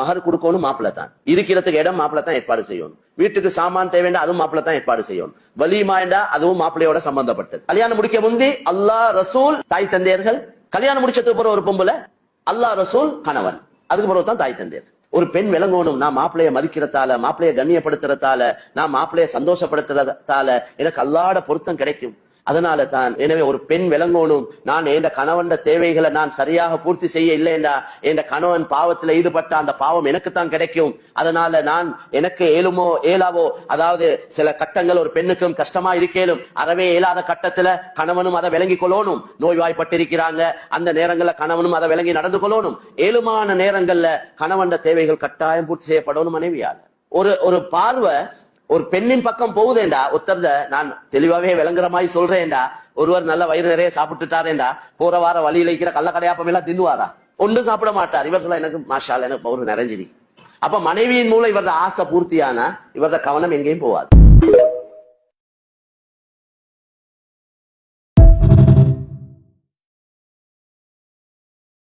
மகர் கொடுக்கணும் மாப்பிள்ள தான். இருக்கிறதுக்கு இடம் மாப்பிள்ள தான் ஏற்பாடு செய்யணும். வீட்டுக்கு சாமான் தேவைண்டா அதுவும் மாப்பிள்ள தான் ஏற்பாடு செய்யணும். வலிமாண்டா அதுவும் மாப்பிள்ளையோட சம்பந்தப்பட்டது. கல்யாணம் முடிக்க முந்தி அல்லாஹ் ரசூல் தாய் தந்தையர்கள் கல்யாணம் முடிச்சதுக்கு பிறகு ஒரு பொம்புல அல்லாஹ் ரசூல் கணவன். அதுக்கு பிறகு தான் தாய் தந்தையர். ஒரு பெண் விளங்கணும். நான் மாப்பிளைய மதிக்கிறதால மாப்பிளைய கண்ணியப்படுத்துறதால நான் மாப்பிளைய சந்தோஷப்படுத்துறதால எனக்கு அல்லாட பொருத்தம் கிடைக்கும். அதனால தான் எனவே ஒரு பெண் விளங்கணும் நான் என் கணவன் தேவைகளை நான் சரியாக பூர்த்தி செய்ய இல்லை என்றா என் கணவன் பாவத்தில் ஈடுபட்ட அந்த பாவம் எனக்கு தான் கிடைக்கும். அதனால நான் எனக்கு ஏழுமோ ஏலாவோ அதாவது சில கட்டங்கள் ஒரு பெண்ணுக்கும் கஷ்டமா இருக்கேனும் அறவே இயலாத கட்டத்துல கணவனும் அதை விளங்கி கொள்ளணும். நோய்வாய்ப்பட்டிருக்கிறாங்க அந்த நேரங்கள்ல கணவனும் அதை விளங்கி நடந்து கொள்ளணும். ஏழுமான நேரங்கள்ல கணவன் தேவைகள் கட்டாயம் பூர்த்தி செய்யப்படணும் மனைவியால். ஒரு ஒரு பார்வை ஒரு பெண்ணின் பக்கம் போகுதேண்டா? ஒருத்தர்த நான் தெளிவாவே விளங்குற மாதிரி சொல்றேன்டா. ஒருவர் நல்ல வயிறு நிறைய சாப்பிட்டுட்டாரேண்டா. போற வார வழியில இருக்கிற கள்ளக்கடையாப்பம் எல்லாம் தின்னுவாரா? ஒன்றும் சாப்பிட மாட்டார். இவர் சொல்ல எனக்கு மாஷால் எனக்கு பவுரு நிறைஞ்சிரி அப்ப மனைவியின் மூலம் இவரது ஆசை பூர்த்தியானா? இவரது கவனம் எங்கேயும் போவாது.